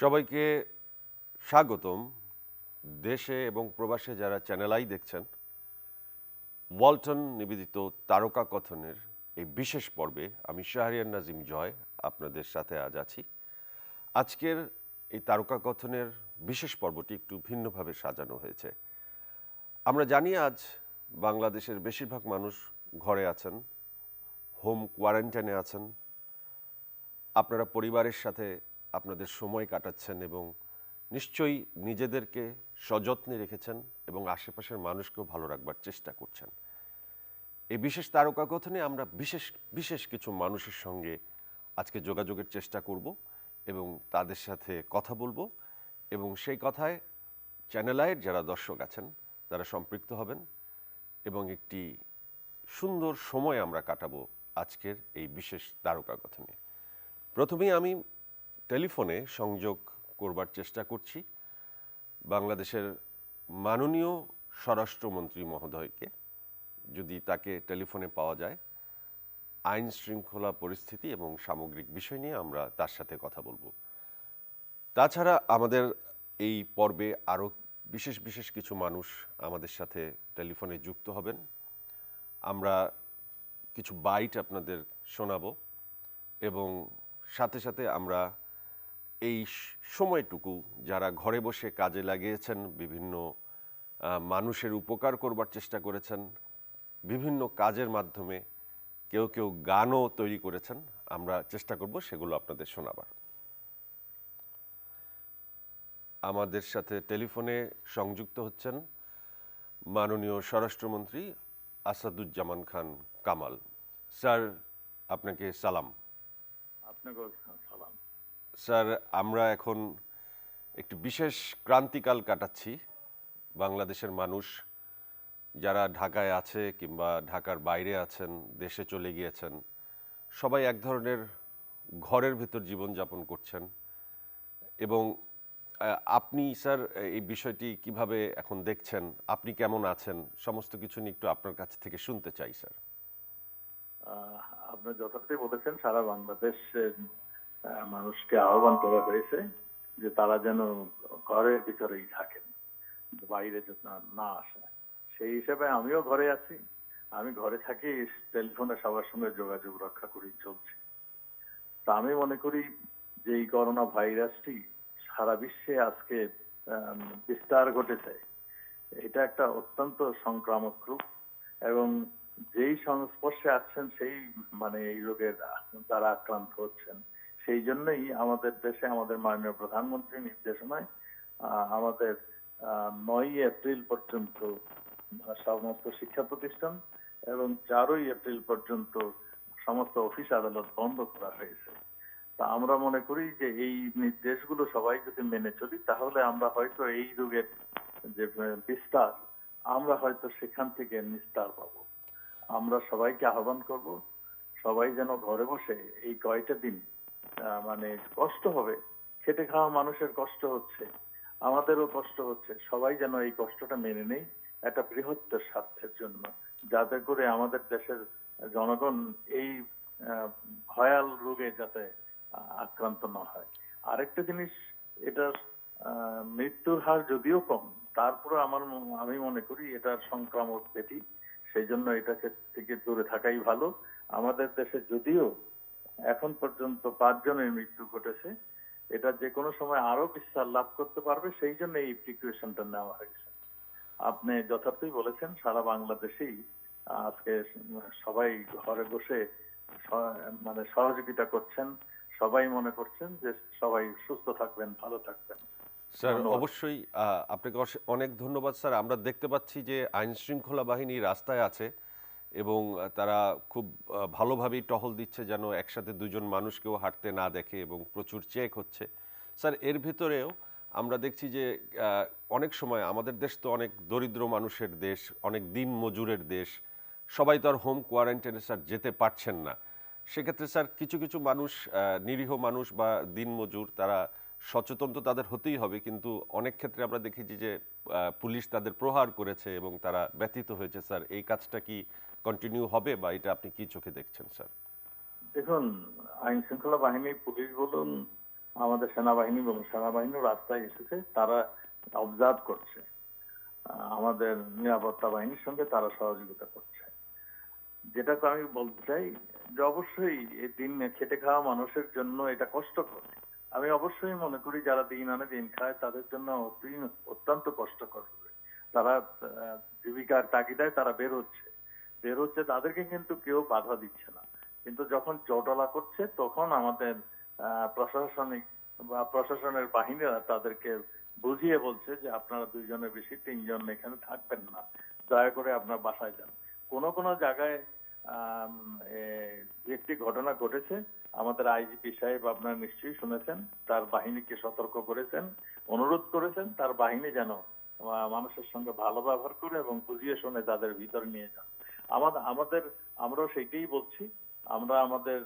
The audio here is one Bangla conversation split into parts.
সবাইকে স্বাগতম। দেশে এবং প্রবাসে যারা চ্যানেল আই দেখছেন ওয়ালটন নিবেদিত তারকা কথনের এই বিশেষ পর্বে আমি শাহরিয়ার নাজিম জয় আপনাদের সাথে আজ আছি। আজকের এই তারকা কথনের বিশেষ পর্বটি একটু ভিন্নভাবে সাজানো হয়েছে। আমরা জানি আজ বাংলাদেশের বেশিরভাগ মানুষ ঘরে আছেন হোম কোয়ারেন্টাইনে আছেন। আপনারা পরিবারের সাথে আপনাদের সময় কাটাচ্ছেন এবং নিশ্চয়ই নিজেদেরকে সযত্নে রেখেছেন এবং আশেপাশের মানুষকেও ভালো রাখবার চেষ্টা করছেন। এই বিশেষ তারকা কথনে আমরা বিশেষ বিশেষ কিছু মানুষের সঙ্গে আজকে যোগাযোগের চেষ্টা করব এবং তাদের সাথে কথা বলব এবং সেই কথায় চ্যানেল আয়ের যারা দর্শক আছেন, তারা সম্পৃক্ত হবেন এবং একটি সুন্দর সময় আমরা কাটাবো আজকের এই বিশেষ তারকা কথনে প্রথমেই আমি টেলিফোনে সংযোগ করবার চেষ্টা করছি বাংলাদেশের মাননীয় স্বরাষ্ট্রমন্ত্রী মহোদয়কে, যদি তাকে টেলিফোনে পাওয়া যায়। আইন শৃঙ্খলা পরিস্থিতি এবং সামগ্রিক বিষয় নিয়ে আমরা তার সাথে কথা বলব। তাছাড়া আমাদের এই পর্বে আরও বিশেষ বিশেষ কিছু মানুষ আমাদের সাথে টেলিফোনে যুক্ত হবেন। আমরা কিছু বাইট আপনাদের শোনাব এবং সাথে সাথে আমরা এই সময়টুকু যারা ঘরে বসে কাজে লাগিয়েছেন, বিভিন্ন মানুষের উপকার করবার চেষ্টা করেছেন, বিভিন্ন কাজের মাধ্যমে কেউ কেউ গানও তৈরি করেছেন, আমরা চেষ্টা করব সেগুলো আপনাদের শোনাবার। আমাদের সাথে টেলিফোনে সংযুক্ত হচ্ছেন মাননীয় স্বরাষ্ট্রমন্ত্রী আসাদুজ্জামান খান কামাল। স্যার, আপনাকে সালাম। আপনাকেও সালাম। স্যার আমরা এখন একটি বিশেষ ক্রান্তিকাল কাটাচ্ছি। বাংলাদেশের মানুষ যারা ঢাকায় আছে কিংবা ঢাকার বাইরে আছেন দেশে চলে গিয়েছেন সবাই এক ধরনের ঘরের ভেতর জীবনযাপন করছেন। এবং আপনি স্যার এই বিষয়টি কীভাবে এখন দেখছেন? আপনি কেমন আছেন? সমস্ত কিছু নিয়ে একটু আপনার কাছ থেকে শুনতে চাই স্যার। আপনি যথার্থই বলেছেন সারা বাংলাদেশের আহ, মানুষকে আহ্বান করা হয়েছে যে তারা যেন ঘরের ভিতরেই থাকেন, বাইরে যেন না- আসে। সেই হিসেবে আমিও ঘরে আছি। আমি ঘরে থাকি, টেলিফোনে সবার সঙ্গে যোগাযোগ রক্ষা করেই চলছি। তা আমি মনে করি যে এই করোনা ভাইরাসটি সারা বিশ্বে আজকে বিস্তার ঘটেছে। এটা একটা অত্যন্ত সংক্রামক রূপ এবং যেই সংস্পর্শে আছেন সেই মানে এই রোগের দ্বারা আক্রান্ত হচ্ছেন সেই জন্যই আমাদের দেশে আমাদের মাননীয় প্রধানমন্ত্রীর নির্দেশনায় আমাদের নয় এপ্রিল পর্যন্ত সমস্ত শিক্ষা প্রতিষ্ঠান এবং চারই এপ্রিল পর্যন্ত সমস্ত অফিস আদালত বন্ধ করা হয়েছে। তা আমরা মনে করি যে এই নির্দেশগুলো সবাই যদি মেনে চলি, তাহলে আমরা হয়তো এই রোগের যে বিস্তার, আমরা হয়তো সেখান থেকে নিস্তার পাবো। আমরা সবাইকে আহ্বান করব, সবাই যেন ঘরে বসে এই কয়টা দিন মানে কষ্ট হবে। খেটে খাওয়া মানুষের কষ্ট হচ্ছে, আমাদেরও কষ্ট হচ্ছে। সবাই যেন এই কষ্টটা মেনে নেই, একটা বৃহত্তর স্বার্থের জন্য। যাতে করে আমাদের দেশের জনগণ এই ভয়াল রোগে যাতে আক্রান্ত না হয়। আরেকটা জিনিস, এটার মৃত্যুর হার যদিও কম তারপরে আমার আমি মনে করি এটার সংক্রামক ব্যাধি সেই জন্য এটাকে থেকে দূরে থাকাই ভালো। আমাদের দেশে যদিও এখন পর্যন্ত পাঁচজনের মৃত্যু ঘটেছে। এটা যে কোনো সময় আরও বিস্তার লাভ করতে পারবে সেই জন্য এই প্রিকুয়েশনটা নেওয়া হয়েছে। আপনি যথার্থই বলেছেন সারা বাংলাদেশেই আজকে সবাই ঘরে বসে মানে সহযোগিতা করছেন। সবাই মনে করছেন যে সবাই সুস্থ থাকবেন ভালো থাকবেন। স্যার অবশ্যই আহ, আপনাকে অনেক ধন্যবাদ স্যার। আমরা দেখতে পাচ্ছি যে আইন শৃঙ্খলা বাহিনী রাস্তায় আছে। এবং তারা খুব ভালোভাবেই টহল দিচ্ছে যেন একসাথে দুজন মানুষকেও হাঁটতে না দেখে এবং প্রচুর চেক হচ্ছে। স্যার, এর ভিতরেও আমরা দেখছি যে অনেক সময় আমাদের দেশ তো অনেক দরিদ্র মানুষের দেশ, অনেক দিন মজুরের দেশ, সবাই তো আর হোম কোয়ারেন্টাইনে স্যার যেতে পারছেন না। সেক্ষেত্রে স্যার কিছু কিছু মানুষ নিরীহ মানুষ বা দিনমজুর তারা সচেতন তো তাদের হতেই হবে, কিন্তু অনেক ক্ষেত্রে আমরা দেখেছি যে পুলিশ তাদের প্রহার করেছে এবং তারা ব্যথিত হয়েছে। স্যার, এই কাজটা কি কন্টিনিউ হবে বা এটা আপনি কি চোখে দেখছেন, স্যার? দেখুন আইন শৃঙ্খলা বাহিনী, পুলিশ বলুন, আমাদের সেনাবাহিনী এবং সেনাবাহিনীও রাস্তায় এসেছে, তারা অবজার্ভ করছে। আমাদের নিরাপত্তা বাহিনীর সঙ্গে তারা সহযোগিতা করছে। যেটাকে আমি বলতে চাই যে অবশ্যই এই দিন খেটে খাওয়া মানুষের জন্য এটা কষ্টকর। আমি অবশ্যই মনে করি যারা দিন আনে দিন খায়, তাদের জন্য অত্যন্ত কষ্টকর। হবে। তারা জীবিকার তাগিদায় তারা বের হচ্ছে বের হচ্ছে তাদেরকে কিন্তু কেউ বাধা দিচ্ছে না। কিন্তু যখন চটলা করছে, তখন আমাদের প্রশাসনিক বা প্রশাসনের বাহিনীরা তাদেরকে বুঝিয়ে বলছে যে আপনারা দুইজনের বেশি, তিনজন এখানে থাকবেন না। দয়া করে আপনার বাসায় যান। কোন কোন জায়গায় একটি ঘটনা ঘটেছে। আমাদের আইজিপি সাহেব আপনারা নিশ্চয়ই শুনেছেন, তার বাহিনীকে সতর্ক করেছেন, অনুরোধ করেছেন, তার বাহিনী যেন মানুষের সঙ্গে ভালো ব্যবহার করে এবং বুঝিয়ে শুনে তাদের ভিতরে নিয়ে যান। আমাদের আমাদের আমরাও সেইটাই বলছি। আমরা আমাদের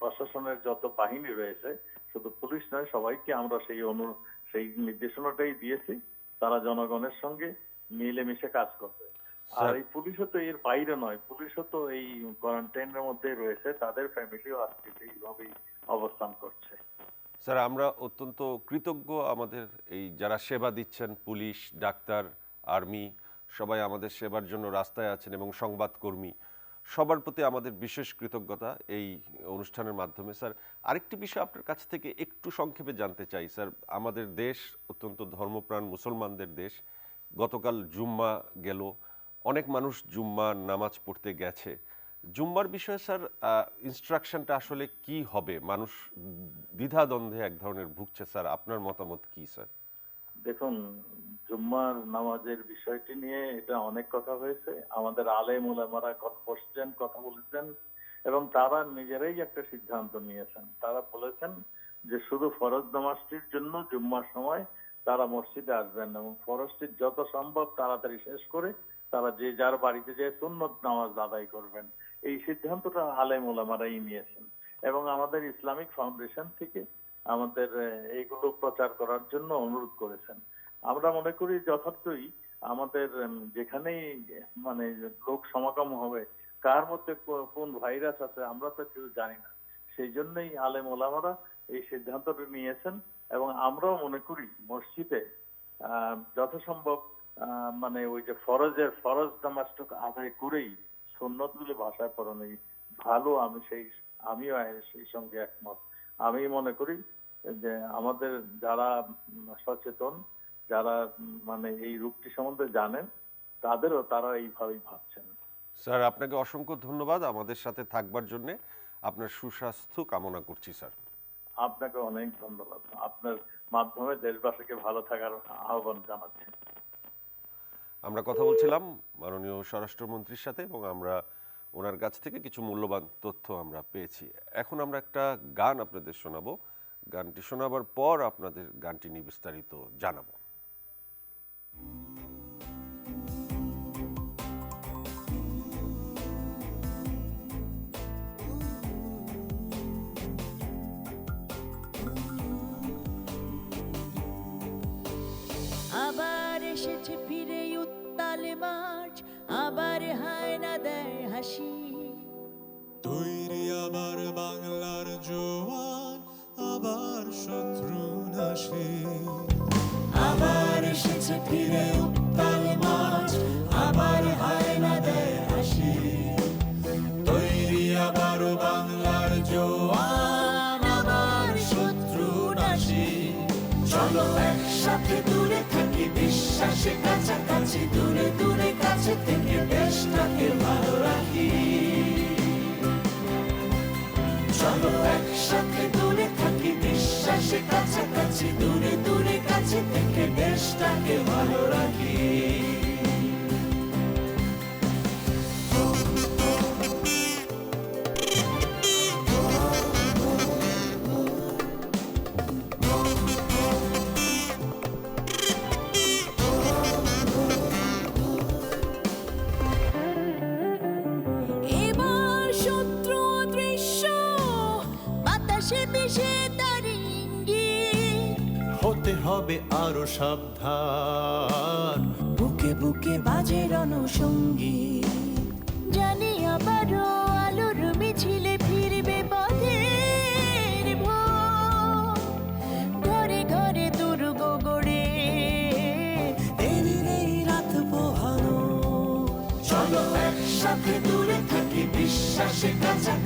প্রশাসনের যত বাহিনী রয়েছে শুধু পুলিশ নয় সবাইকে আমরা সেই অনু সেই নির্দেশনাটাই দিয়েছি। তারা জনগণের সঙ্গে মিলেমিশে কাজ করবে। আর এই পুলিশও তো এর বাইরে নয় পুলিশও তো এই কোয়ারেন্টাইনের মধ্যে রয়েছে তাদের ফ্যামিলিও আজকে এইভাবেই অবস্থান করছে। স্যার আমরা অত্যন্ত কৃতজ্ঞ আমাদের এই যারা সেবা দিচ্ছেন পুলিশ ডাক্তার আর্মি সবাই আমাদের সেবার জন্য রাস্তায় আছেন এবং সংবাদকর্মী। সবার প্রতি আমাদের বিশেষ কৃতজ্ঞতা এই অনুষ্ঠানের মাধ্যমে। স্যার, আরেকটি বিষয় আপনার কাছ থেকে একটু সংক্ষেপে জানতে চাই। স্যার, আমাদের দেশ অত্যন্ত ধর্মপ্রাণ, মুসলমানদের দেশ। গতকাল জুম্মা গেল। অনেক মানুষ জুম্মা নামাজ পড়তে গেছে। জুম্মার বিষয়ে স্যার ইনস্ট্রাকশনটা আসলে কি হবে? মানুষ দ্বিধাদ্বন্দ্বে এক ধরনের ভুগছে। স্যার, আপনার মতামত কি, স্যার? দেখুন, জুম্মার নামাজের বিষয়টি নিয়ে এটা অনেক কথা হয়েছে। আমাদের আলেম ওলামারা বসছেন, কথা বলেছেন, এবং তারা নিজেরাই একটা সিদ্ধান্ত নিয়েছেন। তারা বলেছেন যে শুধু ফরজ নামাজটির জন্য জুম্মার সময় তারা মসজিদে আসবেন এবং ফরজটির যত সম্ভব তাড়াতাড়ি শেষ করে তারা যে যার বাড়িতে যে সুন্নত নামাজ আদায় করবেন। এই সিদ্ধান্তটা আলেম ওলামারাই নিয়েছেন। এবং আমাদের ইসলামিক ফাউন্ডেশন থেকে আমাদের আহ, এইগুলো প্রচার করার জন্য অনুরোধ করেছেন। আমরা মনে করি যথার্থই আমাদের যেখানেই মানে লোক সমাগম হবে কার মধ্যে কোন ভাইরাস আছে আমরা তো কেউ জানি না। সেই জন্যই আলেম ওলামারা এই সিদ্ধান্তটা নিয়েছেন এবং আমরাও মনে করি মসজিদে যথাসম্ভব মানে ওই যে ফরজের ফরজ নামাজটুকু আদায় করেই সুন্নতগুলি ভাষায় পড়ানোই ভালো। আমি সেই আমিও সেই সঙ্গে একমত। আমি মনে করি যে আমাদের যারা সচেতন যারা মানে এই রূপটি সম্বন্ধে জানেন তাদেরও তারা এইভাবেই ভাবছেন। স্যার আপনাকে অসংখ্য ধন্যবাদ আমাদের সাথে থাকবার জন্য। আপনার সুস্বাস্থ্য কামনা করছি স্যার। আপনাকে অনেক ধন্যবাদ। আপনার মাধ্যমে দেশবাসীকে ভালো থাকার আহ্বান জানাচ্ছি। আমরা কথা বলছিলাম মাননীয় স্বরাষ্ট্রমন্ত্রীর সাথে এবং আমরা ওনার কাছ থেকে কিছু মূল্যবান তথ্য আমরা পেয়েছি। এখন আমরা একটা গান আপনাদের শোনাবো। গানটি শোনাবার পর আপনাদের গানটি নিয়ে বিস্তারিত জানাব। আবার এসেছে ফিরে উত্তালে মাঠ আবার হায়না দেয় হাসি। তৈরি আবার বাংলার জোয়ান আবার শত্রু নাশে। আবার এসেছে ফিরে উত্তাল মাছ, আবার হায়না দেয় হাসি। তৈরি আবার বাংলার জোয়ান, আবার শত্রু নাশি। চলো একসাথে দূরে থাকি বিশ্বাসে কাছাকাছি, দূরে দূরে কাছে থেকে দেশটাকে ভালো রাখি। চলো একসাথে বিশ্বাসে কাছাকাছি দূরে দূরে কাছে থেকে দেশটাকে ভালো রাখি। সাবধান। বুকে বুকে বাজে রণসঙ্গী জানি আবারও আলোর মিছিলে ফিরবে পথের ঘরে ঘরে গড়ে চলো দূরে থাকি বিশ্বাসে কাছে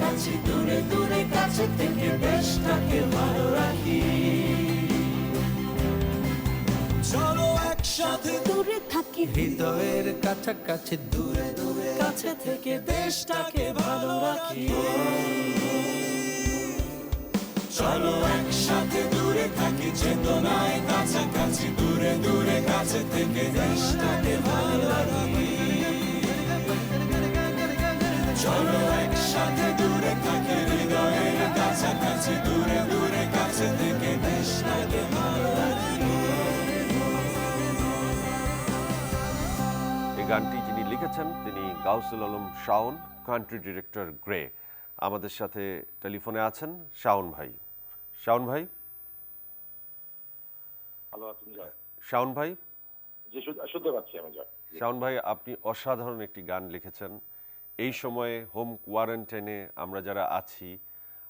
হৃদয়ের কাছাকাছি দূরে দূরে কাছে থেকে দেশটাকে ভালো রাখি। চলো একসাথে দূরে থাকি, চেতনায় কাছাকাছি দূরে দূরে কাছে থেকে দেশটাকে ভালো রাখি। চলো একসাথে দূরে গানটি যিনি লিখেছেন তিনি Gausul Alam Shaon country director Grey আমাদের সাথে টেলিফোনে আছেন শাওন ভাই। শাওন ভাই? ভালো আছেন জয়। শাওন ভাই? যে শুনতে পাচ্ছি আমি জয়। শাওন ভাই আপনি অসাধারণ একটি গান লিখেছেন। এই সময়ে হোম কোয়ারেন্টাইনে আমরা যারা আছি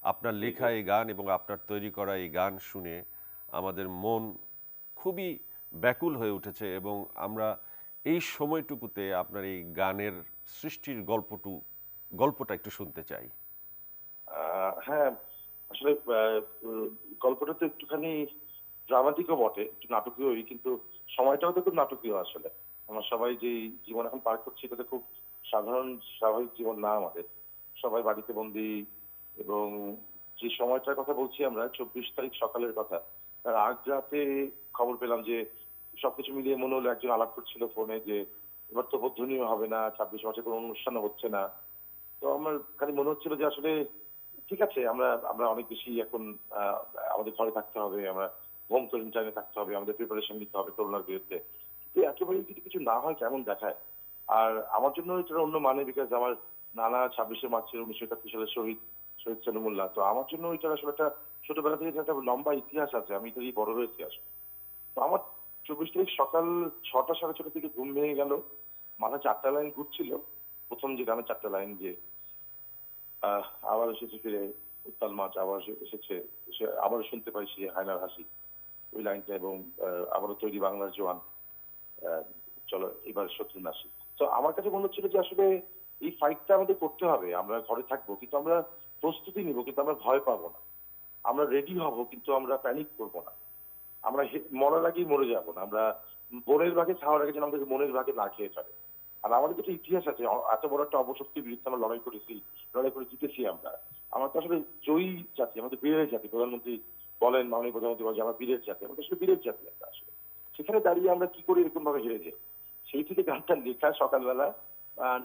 আপনার লেখা এই গান এবং আপনার তৈরি করা এই গান শুনে আমাদের মন খুবই ব্যাকুল হয়ে উঠেছে এবং আমরা এই সময়টুকুতে আপনার এই গানের সৃষ্টির গল্পটু, গল্পটা একটু শুনতে চাই। হ্যাঁ আসলে গল্পটা তো একটুখানি ড্রামাটিকও বটে, একটু নাটকীয়ই, কিন্তু সময়টাও তো খুব নাটকীয় আসলে। আমরা সবাই যে জীবন এখন পার করছি, এটা খুব সাধারণ, স্বাভাবিক জীবন না আমাদের। সবাই বাড়িতে বন্দি, এবং যে সময়টার কথা বলছি আমরা, চব্বিশ তারিখ সকালের কথা, তার আগ রাতে খবর পেলাম যে সবকিছু মিলিয়ে মনে হলো একজন আলাপ করছিল ফোনে যে, এবার তো বোধনীয় হবে না, ছাব্বিশ মাসে কোনো অনুষ্ঠান হচ্ছে না। তো আমার খালি মনে হচ্ছিল যে আসলে ঠিক আছে, আমরা আমরা অনেক বেশি এখন আমাদের ঘরে থাকতে হবে, আমরা হোম কোয়ারেন্টাইনে থাকতে হবে, আমাদের প্রিপারেশন নিতে হবে করোনার বিরুদ্ধে। কিন্তু একেবারে যদি কিছু না হয় কেমন দেখায়? আর আমার জন্য এটার অন্য মানে বিকজ আমার নানা ছাব্বিশে মার্চের উনিশশো একাত্তর সালের শহীদ শহীদ সলিমুল্লাহ। তো আমার জন্য এটার আসলে একটা ছোটবেলা থেকে একটা লম্বা ইতিহাস আছে, আমি এটারই বড় হয়েছি আসলে। তো আমার চব্বিশ তারিখ সকাল ছটা সাড়ে ছটা থেকে ঘুম ভেঙে গেল। মাথা চারটা লাইন ঘুরছিল। প্রথম যে গানের চারটা লাইন যে আবার এসেছে ফিরে উত্তাল মাছ, আবার এসেছে। সে শুনতে পাই সে হায়নার হাসি। ওই লাইনটা এবং আবারও তৈরি বাংলার জোয়ান। চলো এবার শত্রু নাসি তো আমার কাছে মনে হচ্ছিল যে আসলে এই ফাইটটা আমাদের করতে হবে। আমরা ঘরে থাকব, কিন্তু আমরা প্রস্তুতি নিব, কিন্তু আমরা ভয় পাবো না। আমরা রেডি হব, কিন্তু আমরা প্যানিক করব না। আমরা মরার আগেই মরে যাব না। আমরা বনের ভাগে খাওয়ার আগে যেন আমাদের মনের ভাগে না খেয়ে ফেলে আর আমাদের যেটা ইতিহাস আছে এত বড় একটা অবশক্তির বিরুদ্ধে আমরা লড়াই করেছি, লড়াই করে জিতেছি আমরা। আমরা তো আসলে জয়ী জাতি, আমাদের বীরের জাতি। প্রধানমন্ত্রী বলেন, মাননীয় প্রধানমন্ত্রী বলেন আমরা বীরের জাতি। আমাদের আসলে বীরের জাতি আমরা আসলে। সেখানে দাঁড়িয়ে আমরা কি করে এরকম ভাবে হেরে যাই? সেই থেকে গানটা লেখা সকালবেলা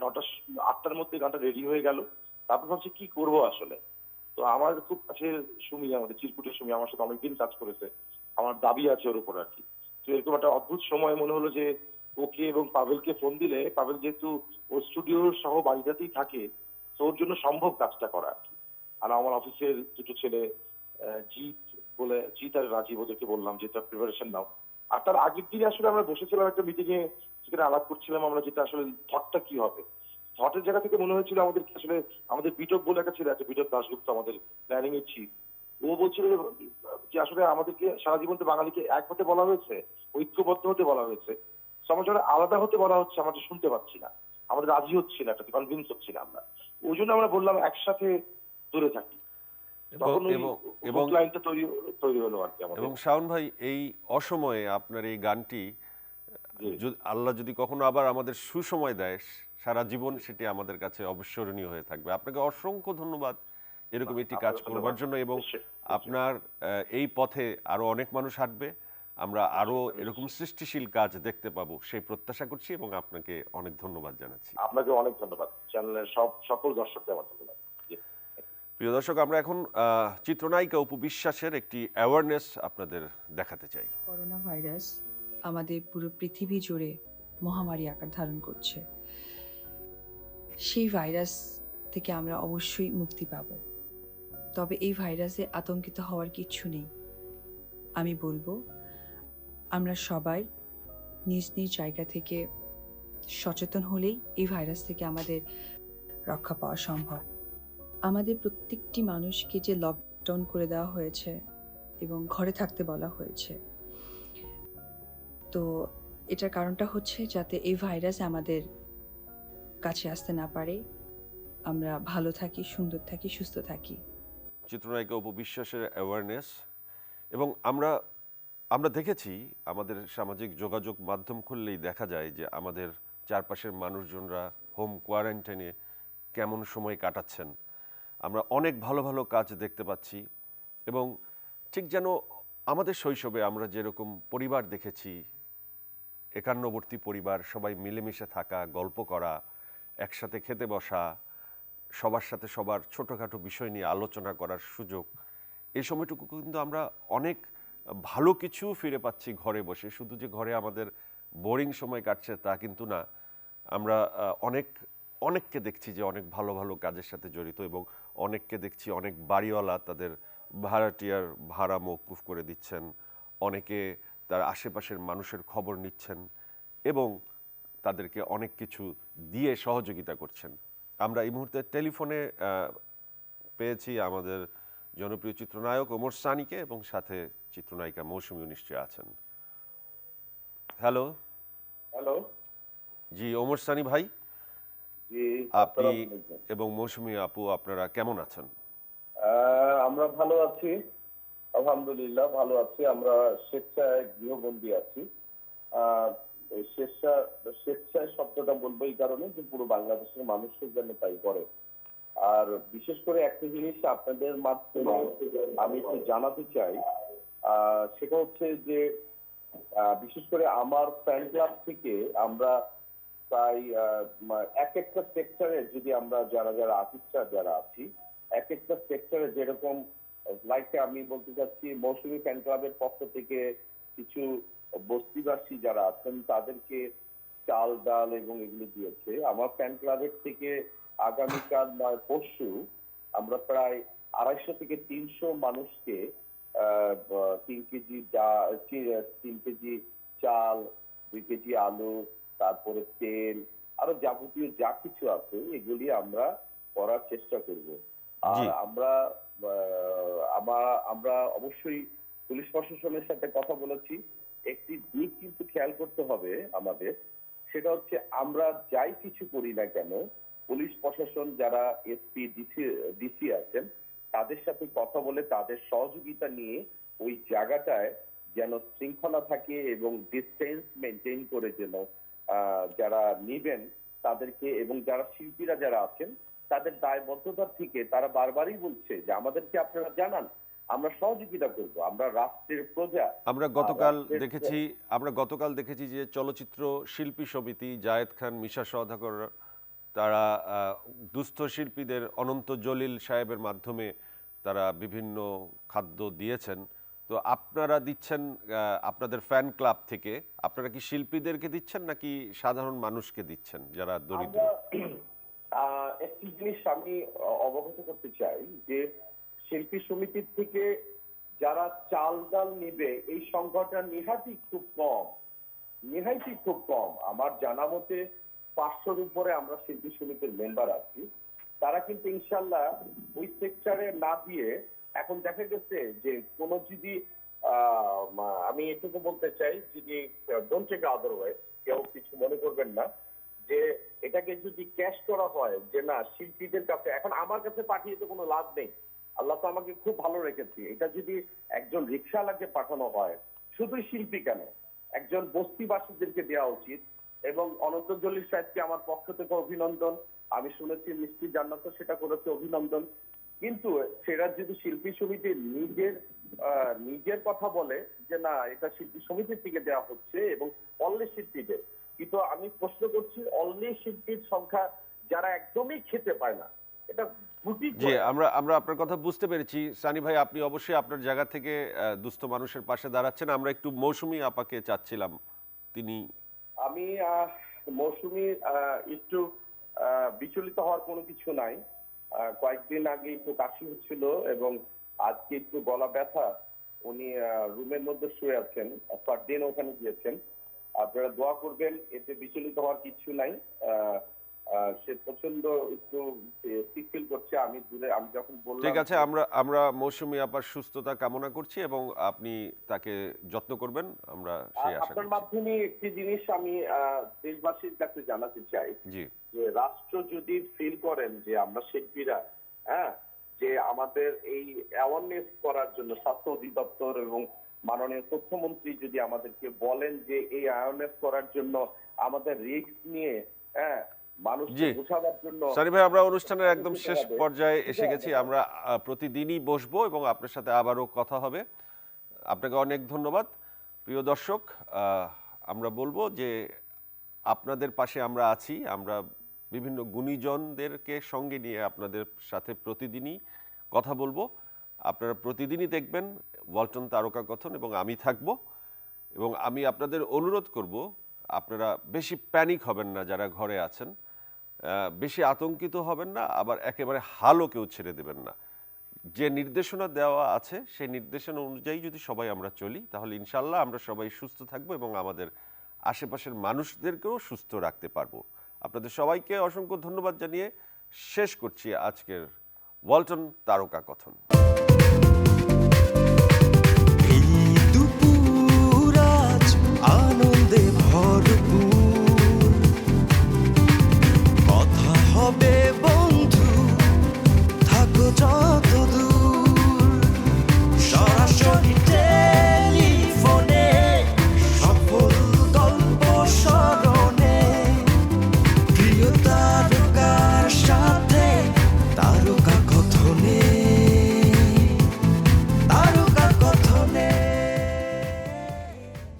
নটা আটটার মধ্যে গানটা রেডি হয়ে গেল। তারপর ভাবছি কি করব আসলে? তো আমার খুব কাছে সুমি, আমাদের চিরকুটের সুমি আমার সাথে অনেকদিন কাজ করেছে। আমার দাবি আছে ওর উপর আর কি। তো এরকম একটা অদ্ভুত সময় মনে হলো যে ওকে এবং পাভেলকে ফোন দিলে, পাভেল যেহেতু ও স্টুডিও সহ বাড়িটাতেই থাকে, তো ওর জন্য সম্ভব কাজটা করা আর কি। আর আমার অফিসের দুটো ছেলে জিৎ বলে, জিৎ আর রাজীব ওদেরকে বললাম যে, তার প্রিপারেশন নাও। আর তার আগের দিনে আসলে আমরা বসেছিলাম একটা মিটিং এ, সেখানে আলাপ করছিলাম আমরা যেটা আসলে থটটা কি হবে। থটের জায়গা থেকে মনে হয়েছিল আমাদের আসলে, আমাদের বিটক বলে একটা ছেলে আছে, বিটক দাসগুপ্ত আমাদের প্ল্যানিং এর চিফ ও বলছিল যে- আসলে আমাদেরকে সারা জীবন তো বাঙালিকে এক হতে বলা হয়েছে ঐক্যবদ্ধ হতে বলা হয়েছে। সমাজ আলাদা হতে বলা হচ্ছে আমরা শুনতে পাচ্ছি না। আমাদের রাজি হচ্ছে না একটা কনভিন্স হচ্ছে না আমরা। ওই জন্য আমরা বললাম একসাথে দূরে থাকি। এবং এবং তৈরি তৈরি হলো আর কি এবং শাওন ভাই এই অসময়ে আপনার এই গানটি যদি- আল্লাহ যদি কখনো আবার আমাদের সুসময় দেয় সারা জীবন সেটি আমাদের কাছে অবিস্মরণীয় হয়ে থাকবে। আপনাকে অসংখ্য ধন্যবাদ। এরকম একটি কাজ করবার জন্য এবং আপনার এই পথে আরও অনেক মানুষ হাঁটবে আমরা আরও এরকম সৃষ্টিশীল কাজ দেখতে পাবো সেই প্রত্যাশা করছি এবং আপনাকে অনেক ধন্যবাদ জানাচ্ছি। আপনাকে অনেক ধন্যবাদ। চ্যানেলের সব সকল দর্শককে আমার ধন্যবাদ। প্রিয় দর্শক আমরা এখন আহ, চিত্রনায়িকা অপু বিশ্বাসের একটি অ্যাওয়ারনেস আপনাদের দেখাতে চাই। করোনা ভাইরাস আমাদের পুরো পৃথিবী জুড়ে মহামারী আকার ধারণ করছে। সেই ভাইরাস থেকে আমরা অবশ্যই মুক্তি পাব। তবে এই ভাইরাসে আতঙ্কিত হওয়ার কিচ্ছু নেই। আমি বলব, আমরা সবাই নিজ নিজ জায়গা থেকে সচেতন হলেই এই ভাইরাস থেকে আমাদের রক্ষা পাওয়া সম্ভব। আমাদের প্রত্যেকটি মানুষকে যে লকডাউন করে দেওয়া হয়েছে এবং ঘরে থাকতে বলা হয়েছে। তো এটার কারণটা হচ্ছে যাতে এই ভাইরাস আমাদের কাছে আসতে না পারে, আমরা ভালো থাকি, সুন্দর থাকি, সুস্থ থাকি। চিত্রনায়িকা অপু বিশ্বাসের অ্যাওয়ারনেস এবং আমরা আমরা দেখেছি আমাদের সামাজিক যোগাযোগ মাধ্যম খুললেই দেখা যায় যে আমাদের চারপাশের মানুষজনরা হোম কোয়ারেন্টাইনে কেমন সময় কাটাচ্ছেন। আমরা অনেক ভালো ভালো কাজ দেখতে পাচ্ছি এবং ঠিক যেন আমাদের শৈশবে আমরা যেরকম পরিবার দেখেছি, একান্নবর্তী পরিবার, সবাই মিলেমিশে থাকা, গল্প করা, একসাথে খেতে বসা সবার সাথে সবার ছোটোখাটো বিষয় নিয়ে আলোচনা করার সুযোগ, এই সময়টুকু কিন্তু আমরা অনেক ভালো কিছু ফিরে পাচ্ছি ঘরে বসে। শুধু যে ঘরে আমাদের বোরিং সময় কাটছে তা কিন্তু না। আমরা অনেক, অনেককে দেখছি যে অনেক ভালো ভালো কাজের সাথে জড়িত এবং অনেককে দেখছি অনেক বাড়িওয়ালা তাদের ভাড়াটিয়ার ভাড়া মৌকুফ করে দিচ্ছেন। অনেকে তার আশেপাশের মানুষের খবর নিচ্ছেন এবং তাদেরকে অনেক কিছু দিয়ে সহযোগিতা করছেন। আমরা এই মুহূর্তে টেলিফোনে পেয়েছি আমাদের জনপ্রিয় চিত্রনায়ক ওমর সানিকে এবং সাথে চিত্রনায়িকা মৌসুমী নিশ্চয় আছেন। হ্যালো? হ্যালো? জি ওমর সানি ভাই? আপনি এবং মৌসুমী আপু আপনারা কেমন আছেন? আমরা ভালো আছি আলহামদুলিল্লাহ ভালো আছি। আমরা স্বেচ্ছায় গৃহবন্দী আছি। স্বেচ্ছা স্বেচ্ছায় শব্দটা বলব এই কারণে যে পুরো বাংলাদেশের মানুষের জন্য তাই করে। আর বিশেষ করে একটা জিনিস আপনাদের মাধ্যমে আমি একটু জানাতে চাই সেটা হচ্ছে যে বিশেষ করে আমার ফ্যান ক্লাব থেকে আমরা আহ, এক একটা সেক্টরে যদি আমরা যারা যারা আর্টিস্টরা যারা আছি এক একটা সেক্টরে যেরকম লাইক আমি বলতে চাচ্ছি মৌসুমী ফ্যান ক্লাবের পক্ষ থেকে কিছু বস্তিবাসী যারা আছেন তাদেরকে চাল ডাল এবং এগুলো দিয়েছে। আমার ফ্যান ক্লাবের থেকে আগামীকাল নয় পরশু আমরা প্রায় আড়াইশো থেকে তিনশো মানুষকে তিন কেজি তিন কেজি চাল দুই কেজি আলু তারপরে তেল আরও যাবতীয় যা কিছু আছে এগুলি আমরা করার চেষ্টা করব। আর আমরা আহ, আমরা আমরা অবশ্যই পুলিশ প্রশাসনের সাথে কথা বলেছি। একটি দিক কিন্তু খেয়াল করতে হবে আমাদের, সেটা হচ্ছে আমরা যাই কিছু করি না কেন, পুলিশ প্রশাসন যারা এসপি ডিসি ডিসি আছেন, তাদের সাথে কথা বলে তাদের সহযোগিতা নিয়ে ওই জায়গাটায় যেন শৃঙ্খলা থাকে এবং ডিস্টেন্স মেনটেন করে যেন যারা নিবেন তাদেরকে এবং যারা শিল্পীরা যারা আছেন, তাদের দায়বদ্ধতার থেকে তারা বারবারই বলছে যে আমাদেরকে আপনারা জানান। আমরা সহযোগিতা করব আমরা রাষ্ট্রের প্রজা। আমরা গতকাল দেখেছি আমরা গতকাল দেখেছি যে চলচ্চিত্র শিল্পী সমিতি জায়েদ খান মিশা সওদাগর তারা দুস্থ শিল্পীদের অনন্ত জলিল সাহেবের মাধ্যমে তারা বিভিন্ন খাদ্য দিয়েছেন। তো আপনারা দিচ্ছেন আপনাদের ফ্যান ক্লাব থেকে আপনারা কি শিল্পীদেরকে দিচ্ছেন নাকি সাধারণ মানুষকে দিচ্ছেন যারা দরিদ্র? একটি জিনিস আমি অবগত করতে চাই যে শিল্পী সমিতির থেকে যারা চাল ডাল নিবে, এই সংখ্যাটা নিহাতি খুব কম। নিহাতি খুব কম। আমার জানা মতে পাঁচশোর উপরে আমরা শিল্পী সমিতির মেম্বার আছি। তারা কিন্তু ইনশাল্লাহ ওই সেক্টরে না দিয়ে, এখন দেখা গেছে যে কোন যদি আমি এটুকু বলতে চাই, যদি ডোন্ট টেক আদারওয়াইজ কেউ কিছু মনে করবেন না, যে এটাকে যদি ক্যাশ করা হয়, যে না, শিল্পীদের কাছে, এখন আমার কাছে পাঠিয়ে তো কোনো লাভ নেই। আল্লাহ তো আমাকে খুব ভালো রেখেছে। এটা যদি একজন রিক্সাওয়ালাকে পাঠানো হয় শুধুই শিল্পী কেন? একজন বস্তিবাসীদেরকে দেওয়া উচিত। এবং অনন্ত জলিল সাহেবকে আমার পক্ষ থেকে অভিনন্দন। আমি শুনেছি মিষ্টি জান্নাত সেটা করেছে অভিনন্দন। কিন্তু সেটা যদি শিল্পী সমিতি নিজের নিজের কথা বলে যে না, এটা শিল্পী সমিতির থেকে দেওয়া হচ্ছে এবং অনলি শিল্পীদের। কিন্তু আমি প্রশ্ন করছি অনলি শিল্পীর সংখ্যা যারা একদমই খেতে পায় না, এটা জি আমরা আমরা আপনার কথা বুঝতে পেরেছি। সানি ভাই আপনি অবশ্যই আপনার জায়গা থেকে দুস্থ মানুষের পাশে দাঁড়াচ্ছেন। আমরা একটু মৌসুমী আপাকে চাচ্ছিলাম। তিনি আমি মৌসুমি একটু বিচলিত হওয়ার কোনো কিছু নাই। কয়েকদিন আগে একটু কাশি হচ্ছিল এবং আজকে একটু গলা ব্যথা। উনি রুমের মধ্যে শুয়ে আছেন পার দিন ওখানে গিয়েছেন। আপনারা দোয়া করবেন এতে বিচলিত হওয়ার কিছু নাই। আহ, সে প্রচণ্ড একটু ফিল করছে। আমি দূরে আমি যখন বললাম ঠিক আছে আমরা আমরা মৌসুমী আপার সুস্থতা কামনা করছি এবং আপনি তাকে যত্ন করবেন। আমরা সেই আশা আপনার মাধ্যমে একটি জিনিস আমি দেশবাসীর কাছে জানাতে চাই। জি। যে রাষ্ট্র যদি ফিল করেন যে আমরা শিল্পীরা হ্যাঁ যে আমাদের এই অ্যাওয়ারনেস করার জন্য স্বাস্থ্য অধিদপ্তর এবং মাননীয় তথ্যমন্ত্রী যদি আমাদেরকে বলেন যে এই অ্যাওয়ারনেস করার জন্য আমাদের রিস্ক নিয়ে হ্যাঁ জি। বোঝাবার জন্য সানি ভাই আমরা অনুষ্ঠানের একদম কিছু শেষ। পর্যায়ে এসে কিছু গেছি। হবে। আমরা প্রতিদিনই বসবো এবং আপনার সাথে আবারও কথা হবে। আপনাকে অনেক ধন্যবাদ। প্রিয় দর্শক আমরা বলব যে আপনাদের পাশে আমরা আছি। আমরা বিভিন্ন গুণীজনদেরকে সঙ্গে নিয়ে আপনাদের সাথে প্রতিদিনই কথা বলব। আপনারা প্রতিদিনই দেখবেন ওয়ালটন তারকা কথন এবং আমি থাকব। এবং আমি আপনাদের অনুরোধ করব আপনারা বেশি প্যানিক হবেন না যারা ঘরে আছেন। বেশি আতঙ্কিত হবেন না, আবার একেবারে হালও কেউ ছেড়ে দেবেন না। যে নির্দেশনা দেওয়া আছে, সেই নির্দেশনা অনুযায়ী যদি সবাই আমরা চলি, তাহলে ইনশাল্লাহ আমরা সবাই সুস্থ থাকব এবং আমাদের আশেপাশের মানুষদেরকেও সুস্থ রাখতে পারব। আপনাদের সবাইকে অসংখ্য ধন্যবাদ জানিয়ে শেষ করছি আজকের ওয়ালটন তারকা কথন।